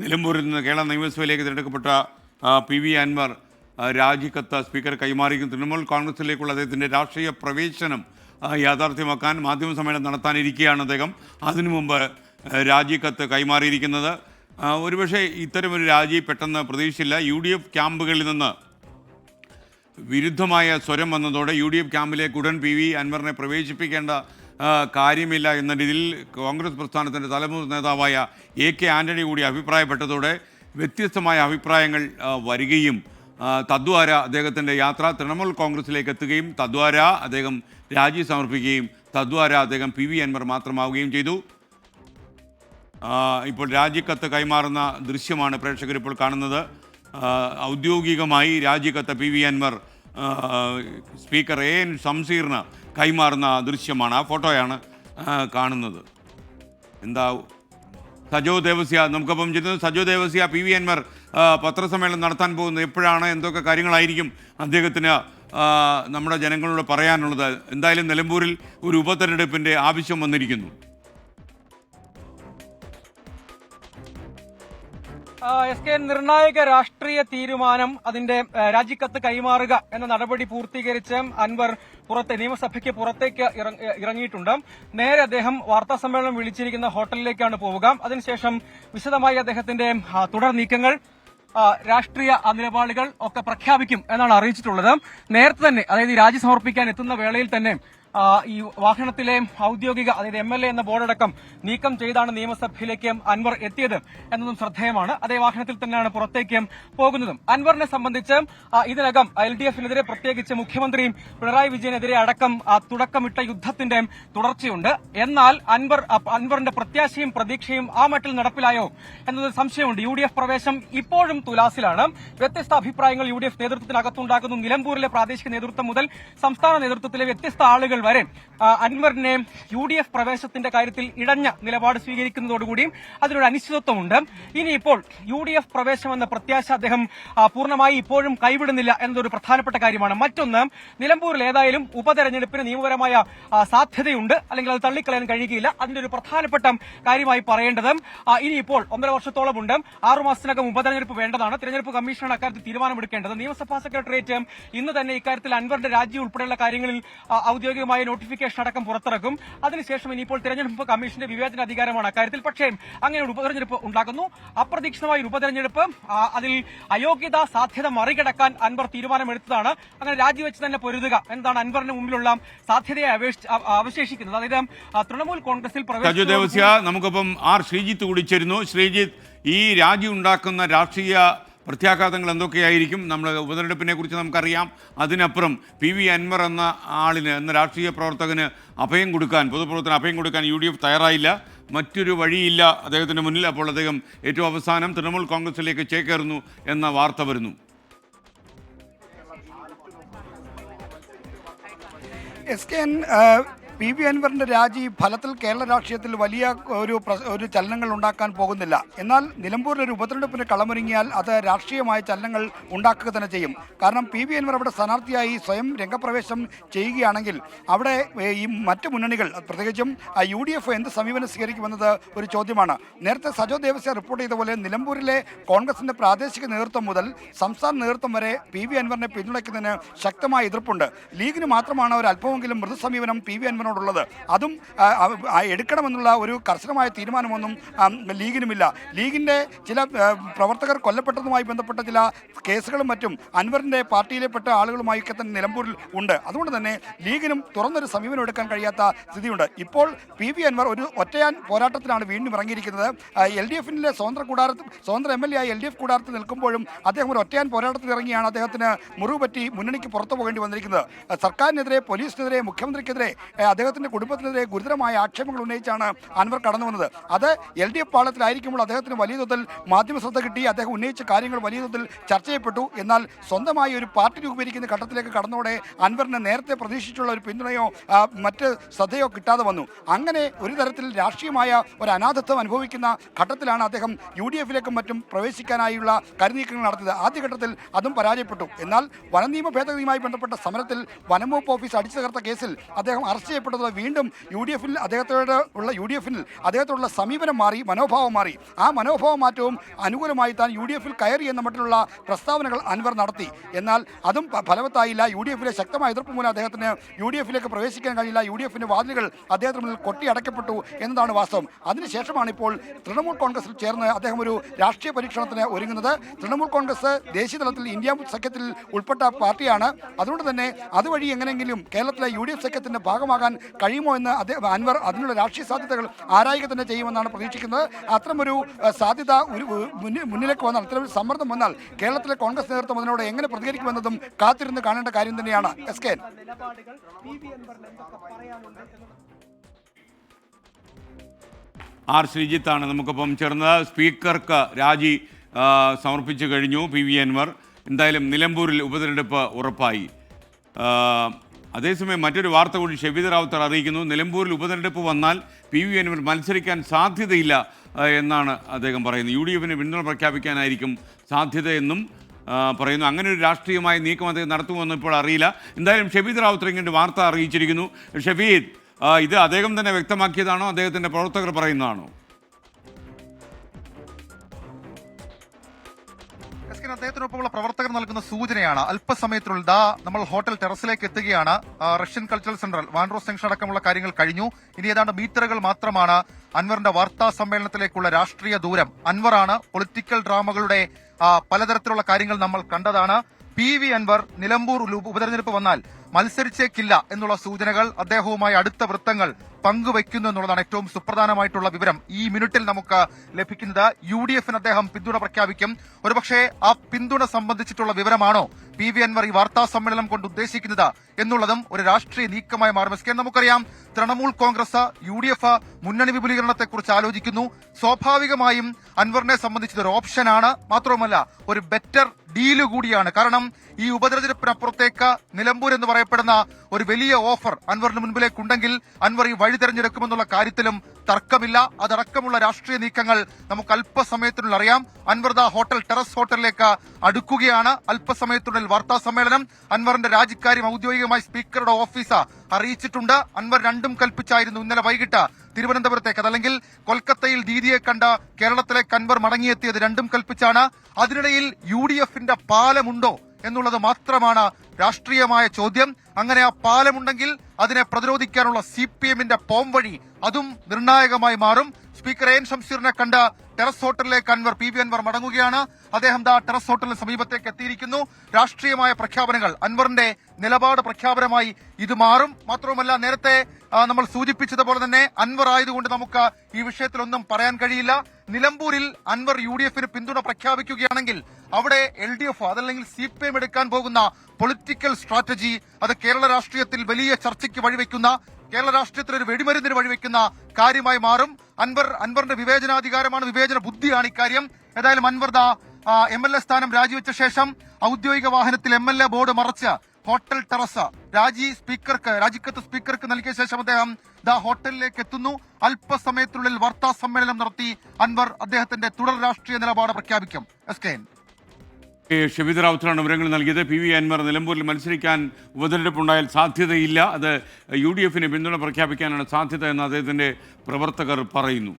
നിലമ്പൂരിൽ നിന്ന് കേരള നിയമസഭയിലേക്ക് തിരഞ്ഞെടുക്കപ്പെട്ട പി വി അൻവർ രാജിക്കത്ത് സ്പീക്കർ കൈമാറിയിരിക്കും തൃണമൂൽ കോൺഗ്രസിലേക്കുള്ള അദ്ദേഹത്തിന്റെ രാഷ്ട്രീയ പ്രവേശനം യാഥാർത്ഥ്യമാക്കാൻ മാധ്യമ സമ്മേളനം നടത്താനിരിക്കുകയാണ് അദ്ദേഹം. അതിനു മുമ്പ് രാജിക്കത്ത് കൈമാറിയിരിക്കുന്നത്. ഒരുപക്ഷെ ഇത്തരമൊരു രാജി പെട്ടെന്ന് പ്രതീക്ഷിച്ചില്ല. യു ഡി എഫ് ക്യാമ്പുകളിൽ നിന്ന് വിരുദ്ധമായ സ്വരം വന്നതോടെ യു ഡി എഫ് ക്യാമ്പിലേക്ക് ഉടൻ പി വി അൻവറിനെ പ്രവേശിപ്പിക്കേണ്ട കാര്യമില്ല എന്ന രീതിയിൽ കോൺഗ്രസ് പ്രസ്ഥാനത്തിന്റെ തലമുറ നേതാവായ എ കെ ആന്റണി കൂടി അഭിപ്രായപ്പെട്ടതോടെ വ്യത്യസ്തമായ അഭിപ്രായങ്ങൾ വരികയും തദ്വാര അദ്ദേഹത്തിന്റെ യാത്ര തൃണമൂൽ കോൺഗ്രസിലേക്ക് എത്തുകയും തദ്വാര അദ്ദേഹം രാജി സമർപ്പിക്കുകയും തദ്വാര അദ്ദേഹം പി വി അൻവർ മാത്രമാവുകയും ചെയ്തു. ഇപ്പോൾ രാജിക്കത്ത് കൈമാറുന്ന ദൃശ്യമാണ് പ്രേക്ഷകരിപ്പോൾ കാണുന്നത്. ഔദ്യോഗികമായി രാജിക്കത്ത് P V Anwar speaker A N ഷംസീറിന് കൈമാറുന്ന ദൃശ്യമാണ്. ആ ഫോട്ടോയാണ് കാണുന്നത്. എന്താ സജോ ദേവസ്യ നമുക്കപ്പം ചെയ്യുന്നത് സജോ ദേവസ്യ പി വി അൻവർ പത്രസമ്മേളനം നടത്താൻ പോകുന്നത് എപ്പോഴാണ്? എന്തൊക്കെ കാര്യങ്ങളായിരിക്കും അദ്ദേഹത്തിന് നമ്മുടെ ജനങ്ങളോട് പറയാനുള്ളത്? എന്തായാലും നിലമ്പൂരിൽ ഒരു ഉപതെരഞ്ഞെടുപ്പിന്റെ ആവശ്യം വന്നിരിക്കുന്നു. എസ് കെ നിർണായക രാഷ്ട്രീയ തീരുമാനം അതിന്റെ രാജിക്കത്ത് കൈമാറുക എന്ന നടപടി പൂർത്തീകരിച്ച് അൻവർ പുറത്തെ നിയമസഭയ്ക്ക് പുറത്തേക്ക് ഇറങ്ങിയിട്ടുണ്ട്. നേരെ അദ്ദേഹം വാർത്താ സമ്മേളനം വിളിച്ചിരിക്കുന്ന ഹോട്ടലിലേക്കാണ് പോവുക. അതിനുശേഷം വിശദമായി അദ്ദേഹത്തിന്റെ തുടർ നീക്കങ്ങൾ രാഷ്ട്രീയ നിലപാടുകൾ ഒക്കെ പ്രഖ്യാപിക്കും എന്നാണ് അറിയിച്ചിട്ടുള്ളത്. നേരത്തെ തന്നെ അതായത് രാജി സമർപ്പിക്കാൻ എത്തുന്ന വേളയിൽ തന്നെ ഈ വാഹനത്തിലെ ഔദ്യോഗിക അതായത് എം എൽ എ എന്ന ബോർഡടക്കം നീക്കം ചെയ്താണ് നിയമസഭയിലേക്ക് അൻവർ എത്തിയത് എന്നതും ശ്രദ്ധേയമാണ്. അതേ വാഹനത്തിൽ തന്നെയാണ് പുറത്തേക്ക് പോകുന്നതും. അൻവറിനെ സംബന്ധിച്ച് ഇതിനകം എൽ ഡി എഫിനെതിരെ പ്രത്യേകിച്ച് മുഖ്യമന്ത്രി പിണറായി വിജയനെതിരെ അടക്കം തുടക്കമിട്ട യുദ്ധത്തിന്റെ തുടർച്ചയുണ്ട്. എന്നാൽ അൻവർ അൻവറിന്റെ പ്രത്യാശയും പ്രതീക്ഷയും ആ മട്ടിൽ നടപ്പിലായോ എന്നത് സംശയമുണ്ട്. യു ഡി എഫ് പ്രവേശം ഇപ്പോഴും തുലാസിലാണ്. വ്യത്യസ്ത അഭിപ്രായങ്ങൾ യു ഡി എഫ് നേതൃത്വത്തിനകത്തുണ്ടാക്കുന്നു. നിലമ്പൂരിലെ പ്രാദേശിക നേതൃത്വം മുതൽ സംസ്ഥാന നേതൃത്വത്തിലെ വ്യത്യസ്ത ആളുകൾ വരെ അൻവറിനെ യു ഡി എഫ് പ്രവേശത്തിന്റെ കാര്യത്തിൽ ഇടഞ്ഞ നിലപാട് സ്വീകരിക്കുന്നതോടുകൂടിയും അതിനൊരു അനിശ്ചിതത്വമുണ്ട്. ഇനിയിപ്പോൾ യു ഡി എഫ് പ്രവേശമെന്ന പ്രത്യാശ അദ്ദേഹം പൂർണമായി ഇപ്പോഴും കൈവിടുന്നില്ല എന്നതൊരു പ്രധാനപ്പെട്ട കാര്യമാണ്. മറ്റൊന്ന് നിലമ്പൂരിൽ ഏതായാലും ഉപതെരഞ്ഞെടുപ്പിന് നിയമപരമായ സാധ്യതയുണ്ട്. അല്ലെങ്കിൽ അത് തള്ളിക്കളയാൻ കഴിയുകയില്ല. അതിന്റെ ഒരു പ്രധാനപ്പെട്ട കാര്യമായി പറയേണ്ടത് ഇനിയിപ്പോൾ ഒന്നര വർഷത്തോളമുണ്ട്. ആറുമാസത്തിനകം ഉപതെരഞ്ഞെടുപ്പ് വേണ്ടതാണ്. തിരഞ്ഞെടുപ്പ് കമ്മീഷനാണ് അക്കാര്യത്തിൽ തീരുമാനമെടുക്കേണ്ടത്. നിയമസഭാ സെക്രട്ടേറിയറ്റ് ഇന്ന് തന്നെ ഇക്കാര്യത്തിൽ അൻവറിന്റെ രാജി ഉൾപ്പെടെയുള്ള കാര്യങ്ങളിൽ ആ, ഔദ്യോഗികമായ നോട്ടിഫിക്കേഷൻ അടക്കം പുറത്തിറക്കും. അതിനുശേഷം ഇനിയിപ്പോൾ തെരഞ്ഞെടുപ്പ് കമ്മീഷന്റെ വിവേചന അധികാരമാണ് അക്കാര്യത്തിൽ. പക്ഷേ അങ്ങനെ ഒരു ഉപതെരഞ്ഞെടുപ്പ് ഉണ്ടാക്കുന്നു അപ്രതീക്ഷിതമായ ഒരു ഉപതെരഞ്ഞെടുപ്പ് അതിൽ അയോഗ്യത സാധ്യത മറികടക്കാൻ അൻവർ തീരുമാനമെടുത്തതാണ്. അങ്ങനെ രാജിവെച്ച് തന്നെ പൊരുതുക എന്താണ് അൻവറിന് മുമ്പിലുള്ള സാധ്യതയെ അവശേഷിക്കുന്നത്. അതായത് തൃണമൂൽ കോൺഗ്രസിൽ പ്രവേശിച്ചു നമുക്കൊപ്പം ആർ ശ്രീജിത്ത് കൂടി ചേരുന്നു. ശ്രീജിത്ത് ഈ രാജി ഉണ്ടാക്കുന്ന രാഷ്ട്രീയ പ്രത്യാഘാതങ്ങൾ എന്തൊക്കെയായിരിക്കും? നമ്മൾ ഉപതെരഞ്ഞെടുപ്പിനെ കുറിച്ച് നമുക്കറിയാം. അതിനപ്പുറം പി വി അൻവർ എന്ന ആളിന് എന്ന രാഷ്ട്രീയ പ്രവർത്തകന് അഭയം കൊടുക്കാൻ പൊതുപ്രവർത്തന അഭയം കൊടുക്കാൻ യു ഡി എഫ് തയ്യാറായില്ല. മറ്റൊരു വഴിയില്ല അദ്ദേഹത്തിന് മുന്നിൽ. അപ്പോൾ അദ്ദേഹം ഏറ്റവും അവസാനം തൃണമൂൽ കോൺഗ്രസിലേക്ക് ചേക്കേറുന്നു എന്ന വാർത്ത വരുന്നു. എസ് കെ പി വി അൻവറിന്റെ രാജി ഫലത്തിൽ കേരള രാഷ്ട്രീയത്തിൽ വലിയ ഒരു ഒരു ചലനങ്ങൾ ഉണ്ടാക്കാൻ പോകുന്നില്ല. എന്നാൽ നിലമ്പൂരിൽ ഒരു ഉപതെരഞ്ഞെടുപ്പിന് കളമൊരുങ്ങിയാൽ അത് രാഷ്ട്രീയമായ ചലനങ്ങൾ ഉണ്ടാക്കുക തന്നെ ചെയ്യും. കാരണം പി വി അൻവർ അവിടെ സ്ഥാനാർത്ഥിയായി സ്വയം രംഗപ്രവേശം ചെയ്യുകയാണെങ്കിൽ അവിടെ ഈ മറ്റ് മുന്നണികൾ പ്രത്യേകിച്ചും യു ഡി എഫ് എന്ത് സമീപനം സ്വീകരിക്കുമെന്നത് ഒരു ചോദ്യമാണ്. നേരത്തെ സജോ ദേവസ്യ റിപ്പോർട്ട് ചെയ്ത പോലെ നിലമ്പൂരിലെ കോൺഗ്രസിന്റെ പ്രാദേശിക നേതൃത്വം മുതൽ സംസ്ഥാന നേതൃത്വം വരെ പി വി അൻവറിനെ പിന്തുണയ്ക്കുന്നതിന് ശക്തമായ എതിർപ്പുണ്ട്. ലീഗിന് മാത്രമാണ് ഒരു അല്പമെങ്കിലും മൃദുസമീപനം പി വി അൻവറിനോടുള്ളത് അതും എടുക്കണമെന്നുള്ള ഒരു കർശനമായ തീരുമാനമൊന്നും ലീഗിനുമില്ല. ലീഗിന്റെ ചില പ്രവർത്തകർ കൊല്ലപ്പെട്ടതുമായി ബന്ധപ്പെട്ട ചില കേസുകളും മറ്റും അൻവറിന്റെ പാർട്ടിയിലെപ്പെട്ട ആളുകളുമായി ഒക്കെ തന്നെ നിലമ്പൂരിൽ ഉണ്ട്. അതുകൊണ്ട് തന്നെ ലീഗിനും തുറന്നൊരു സമീപനം എടുക്കാൻ കഴിയാത്ത സ്ഥിതിയുണ്ട്. ഇപ്പോൾ പി വി അൻവർ ഒരു ഒറ്റയാൻ പോരാട്ടത്തിലാണ് വീണ്ടും ഇറങ്ങിയിരിക്കുന്നത്. എൽ ഡി എഫിന്റെ സ്വതന്ത്ര കൂടാരത്തിൽ സ്വതന്ത്ര എം എൽ എ ആയി എൽ ഡി എഫ് കൂടാരത്തിൽ നിൽക്കുമ്പോഴും അദ്ദേഹം ഒരു ഒറ്റയാൻ പോരാട്ടത്തിൽ ഇറങ്ങിയാണ് അദ്ദേഹത്തിന് മുറിവ് പറ്റി മുന്നണിക്ക് പുറത്തു പോകേണ്ടി വന്നിരിക്കുന്നത്. സർക്കാരിനെതിരെ പോലീസിനെതിരെ മുഖ്യമന്ത്രിക്കെതിരെ അദ്ദേഹത്തിന്റെ കുടുംബത്തിനെതിരെ ഗുരുതരമായ ആക്ഷേപങ്ങൾ ഉന്നയിച്ചാണ് അൻവർ കടന്നു വന്നത്. അത് എൽ ഡി എഫ് പാളത്തിലായിരിക്കുമ്പോൾ അദ്ദേഹത്തിന് വലിയ തോതിൽ മാധ്യമ ശ്രദ്ധ കിട്ടി. അദ്ദേഹം ഉന്നയിച്ച കാര്യങ്ങൾ വലിയ തോതിൽ ചർച്ച ചെയ്യപ്പെട്ടു. എന്നാൽ സ്വന്തമായി ഒരു പാർട്ടി രൂപീകരിക്കുന്ന ഘട്ടത്തിലേക്ക് കടന്നോടെ അൻവറിന് നേരത്തെ പ്രതീക്ഷിച്ചുള്ള ഒരു പിന്തുണയോ മറ്റ് ശ്രദ്ധയോ കിട്ടാതെ വന്നു. അങ്ങനെ ഒരു തരത്തിൽ രാഷ്ട്രീയമായ ഒരു അനാഥത്വം അനുഭവിക്കുന്ന ഘട്ടത്തിലാണ് അദ്ദേഹം യു ഡി എഫിലേക്കും മറ്റും പ്രവേശിക്കാനായുള്ള കരുനീക്കങ്ങൾ നടത്തിയത്. ആദ്യഘട്ടത്തിൽ അതും പരാജയപ്പെട്ടു. എന്നാൽ വനനിയമ ഭേദഗതിയുമായി ബന്ധപ്പെട്ട സമരത്തിൽ വനംവകുപ്പ് ഓഫീസ് അടിച്ചു തകർത്ത കേസിൽ അദ്ദേഹം അറസ്റ്റ് ചെയ്യപ്പെട്ട. പ്രത്യക്ഷപ്പെട്ടത് വീണ്ടും യു ഡി എഫിൽ അദ്ദേഹത്തോട് ഉള്ള യു ഡി എഫിൽ അദ്ദേഹത്തോടുള്ള സമീപനം മാറി മനോഭാവം മാറി. ആ മനോഭാവ മാറ്റവും അനുകൂലമായി താൻ യു ഡി എഫിൽ കയറി എന്ന മട്ടിലുള്ള പ്രസ്താവനകൾ അൻവർ നടത്തി. എന്നാൽ അതും ഫലവത്തായില്ല. യു ഡി എഫിലെ ശക്തമായ എതിർപ്പ് മൂലം അദ്ദേഹത്തിന് യു ഡി എഫിലേക്ക് പ്രവേശിക്കാൻ കഴിയില്ല. യു ഡി എഫിന്റെ വാതിലുകൾ അദ്ദേഹത്തിന് മുന്നിൽ കൊട്ടി അടയ്ക്കപ്പെട്ടു എന്നതാണ് വാസ്തവം. അതിനുശേഷമാണ് ഇപ്പോൾ തൃണമൂൽ കോൺഗ്രസിൽ ചേർന്ന് അദ്ദേഹം ഒരു രാഷ്ട്രീയ പരീക്ഷണത്തിന് ഒരുങ്ങുന്നത്. തൃണമൂൽ കോൺഗ്രസ് ദേശീയ തലത്തിൽ ഇന്ത്യ സഖ്യത്തിൽ ഉൾപ്പെട്ട പാർട്ടിയാണ്. അതുകൊണ്ട് തന്നെ അതുവഴി എങ്ങനെയെങ്കിലും കേരളത്തിലെ യു ഡി എഫ് സഖ്യത്തിന്റെ ഭാഗമാകാൻ കഴിയുമോ എന്ന് അദ്ദേഹം അൻവർ അതിനുള്ള രാഷ്ട്രീയ സാധ്യതകൾ ആരായിക തന്നെ ചെയ്യുമെന്നാണ് പ്രതീക്ഷിക്കുന്നത്. അത്തരമൊരു സാധ്യത ഒരു മുന്നിലേക്ക് വന്നാൽ അത്തരമൊരു സമ്മർദ്ദം വന്നാൽ കേരളത്തിലെ കോൺഗ്രസ് നേതൃത്വം അതിനോട് എങ്ങനെ പ്രതികരിക്കുമെന്നതും കാത്തിരുന്ന് കാണേണ്ട കാര്യം തന്നെയാണ്. എസ് കെ ആർ ശ്രീജിത്താണ് നമുക്കിപ്പം ചേർന്നത്. സ്പീക്കർക്ക് രാജി സമർപ്പിച്ചു കഴിഞ്ഞു പി വി അൻവർ. എന്തായാലും നിലമ്പൂരിൽ ഉപതെരഞ്ഞെടുപ്പ് ഉറപ്പായി. അതേസമയം മറ്റൊരു വാർത്ത കൂടി ഷെബീദ് റാവുത്തർ അറിയിക്കുന്നു. നിലമ്പൂരിൽ ഉപതെരഞ്ഞെടുപ്പ് വന്നാൽ പി വി അൻവർ മത്സരിക്കാൻ സാധ്യതയില്ല എന്നാണ് അദ്ദേഹം പറയുന്നത്. യു ഡി എഫിന് പിന്തുണ പ്രഖ്യാപിക്കാനായിരിക്കും സാധ്യതയെന്നും പറയുന്നു. അങ്ങനെ ഒരു രാഷ്ട്രീയമായ നീക്കം അദ്ദേഹം നടത്തുമെന്ന് ഇപ്പോൾ അറിയില്ല. എന്തായാലും ഷെബീദ് റാവുത്തർ ഇങ്ങനെ വാർത്ത അറിയിച്ചിരിക്കുന്നു. ഷെബീദ് ഇത് അദ്ദേഹം തന്നെ വ്യക്തമാക്കിയതാണോ? അദ്ദേഹത്തിന്റെ പ്രവർത്തകർ പറയുന്നതാണോ? കെ അദ്ദേഹത്തിനൊപ്പമുള്ള പ്രവർത്തകർ നൽകുന്ന സൂചനയാണ്. അല്പസമയത്തിനുള്ളിൽ ദാ നമ്മൾ ഹോട്ടൽ ടെറസിലേക്ക് എത്തുകയാണ്. Russian cultural centre Vanross junction അടക്കമുള്ള കാര്യങ്ങൾ കഴിഞ്ഞു. ഇനി ഏതാണ്ട് മീറ്ററുകൾ മാത്രമാണ് അൻവറിന്റെ വാർത്താ സമ്മേളനത്തിലേക്കുള്ള രാഷ്ട്രീയ ദൂരം. അൻവറാണ് പൊളിറ്റിക്കൽ ഡ്രാമകളുടെ പലതരത്തിലുള്ള കാര്യങ്ങൾ നമ്മൾ കണ്ടതാണ്. പി വി അൻവർ നിലമ്പൂർ ഉപതെരഞ്ഞെടുപ്പ് വന്നാൽ മത്സരിച്ചേക്കില്ല എന്നുള്ള സൂചനകൾ അദ്ദേഹവുമായി അടുത്ത വൃത്തങ്ങൾ പങ്കുവയ്ക്കുന്നു എന്നുള്ളതാണ് ഏറ്റവും സുപ്രധാനമായിട്ടുള്ള വിവരം. ഈ മിനിറ്റിൽ നമുക്ക് ലഭിക്കുന്നത് യു ഡി എഫിന് അദ്ദേഹം പിന്തുണ പ്രഖ്യാപിക്കും. ഒരുപക്ഷെ ആ പിന്തുണ സംബന്ധിച്ചിട്ടുള്ള വിവരമാണോ പി വി അൻവർ ഈ വാർത്താ സമ്മേളനം കൊണ്ട് ഉദ്ദേശിക്കുന്നത്? എന്നുള്ളതും ഒരു രാഷ്ട്രീയ നീക്കമായി മാറും എസ് കെ. നമുക്കറിയാം Trinamool Congress U D F മുന്നണി വിപുലീകരണത്തെക്കുറിച്ച് ആലോചിക്കുന്നു. സ്വാഭാവികമായും അൻവറിനെ സംബന്ധിച്ചൊരു ഓപ്ഷനാണ്. മാത്രവുമല്ല ഒരു ബെറ്റർ ഡീൽ കൂടിയാണ്. കാരണം ഈ ഉപതെരഞ്ഞെടുപ്പിനപ്പുറത്തേക്ക് നിലമ്പൂർ എന്ന് പറയപ്പെടുന്ന ഒരു വലിയ ഓഫർ അൻവറിന് മുൻപിലേക്കുണ്ടെങ്കിൽ അൻവർ ഈ വഴി തെരഞ്ഞെടുക്കുമെന്നുള്ള കാര്യത്തിലും തർക്കമില്ല. അതടക്കമുള്ള രാഷ്ട്രീയ നീക്കങ്ങൾ നമുക്ക് അല്പസമയത്തിനുള്ളിൽ അറിയാം. അൻവർദ ഹോട്ടൽ ടെറസ് ഹോട്ടലിലേക്ക് അടുക്കുകയാണ്. അല്പസമയത്തിനുള്ളിൽ വാർത്താ സമ്മേളനം. അൻവറിന്റെ രാജിക്കാര്യം ഔദ്യോഗികമായി സ്പീക്കറുടെ ഓഫീസ് അറിയിച്ചിട്ടുണ്ട്. അൻവർ രണ്ടും കൽപ്പിച്ചായിരുന്നു ഇന്നലെ വൈകിട്ട് തിരുവനന്തപുരത്തേക്ക്. അതല്ലെങ്കിൽ കൊൽക്കത്തയിൽ ദീദിയെ കണ്ട കേരളത്തിലേക്ക് അൻവർ മടങ്ങിയെത്തിയത് രണ്ടും കൽപ്പിച്ചാണ്. അതിനിടയിൽ യു ഡി എഫിന്റെ പാലമുണ്ടോ എന്നുള്ളത് മാത്രമാണ് രാഷ്ട്രീയമായ ചോദ്യം. അങ്ങനെ ആ പാലമുണ്ടെങ്കിൽ അതിനെ പ്രതിരോധിക്കാനുള്ള സി പി എമ്മിന്റെ പോംവഴി അതും നിർണായകമായി മാറും. സ്പീക്കർ എൻ ഷംസീറിനെ കണ്ട ടെറസ് ഹോട്ടലിലേക്ക് അൻവർ പി വി അൻവർ മടങ്ങുകയാണ്. അദ്ദേഹം ദാ ടെറസ് ഹോട്ടലിന് സമീപത്തേക്ക് എത്തിയിരിക്കുന്നു. രാഷ്ട്രീയമായ പ്രഖ്യാപനങ്ങൾ അൻവറിന്റെ നിലപാട് പ്രഖ്യാപനമായി ഇത് മാറും. മാത്രവുമല്ല നേരത്തെ നമ്മൾ സൂചിപ്പിച്ചതുപോലെ തന്നെ അൻവർ ആയതുകൊണ്ട് നമുക്ക് ഈ വിഷയത്തിൽ ഒന്നും പറയാൻ കഴിയില്ല. നിലമ്പൂരിൽ അൻവർ യു ഡി എഫിന് പിന്തുണ പ്രഖ്യാപിക്കുകയാണെങ്കിൽ അവിടെ എൽ ഡി എഫ് അതല്ലെങ്കിൽ സി പി എം എടുക്കാൻ പോകുന്ന പൊളിറ്റിക്കൽ സ്ട്രാറ്റജി അത് കേരള രാഷ്ട്രീയത്തിൽ വലിയ ചർച്ചയ്ക്ക് വഴിവെക്കുന്ന കേരള രാഷ്ട്രീയത്തിൽ ഒരു വെടിമരുന്നിന് വഴിവെക്കുന്ന കാര്യമായി മാറും. അൻവർ അൻവറിന്റെ വിവേചനാധികാരമാണ് വിവേചന ബുദ്ധിയാണ് ഇക്കാര്യം. ഏതായാലും അൻവർ എം എൽ എ സ്ഥാനം രാജിവെച്ച ശേഷം ഔദ്യോഗിക വാഹനത്തിൽ എം എൽ എ ബോർഡ് മറച്ച് ഹോട്ടൽ ടെറസ. രാജി സ്പീക്കർക്ക് രാജിക്കത്ത് സ്പീക്കർക്ക് നൽകിയ ശേഷം അദ്ദേഹം ദ ഹോട്ടലിലേക്ക് എത്തുന്നു. അല്പസമയത്തിനുള്ളിൽ വാർത്താ സമ്മേളനം നടത്തി അൻവർ അദ്ദേഹത്തിന്റെ തുടർ രാഷ്ട്രീയ നിലപാട് പ്രഖ്യാപിക്കും. S K. ഷബീദ് റാവുത്തറാണ് വിവരങ്ങൾ നൽകിയത്. പി വി അൻവർ നിലമ്പൂരിൽ മത്സരിക്കാൻ ഉപതെരഞ്ഞെടുപ്പുണ്ടായാൽ സാധ്യതയില്ല. അത് യു ഡി എഫിന് പിന്തുണ പ്രഖ്യാപിക്കാനാണ് സാധ്യത എന്ന് അദ്ദേഹത്തിന്റെ പ്രവർത്തകർ പറയുന്നു.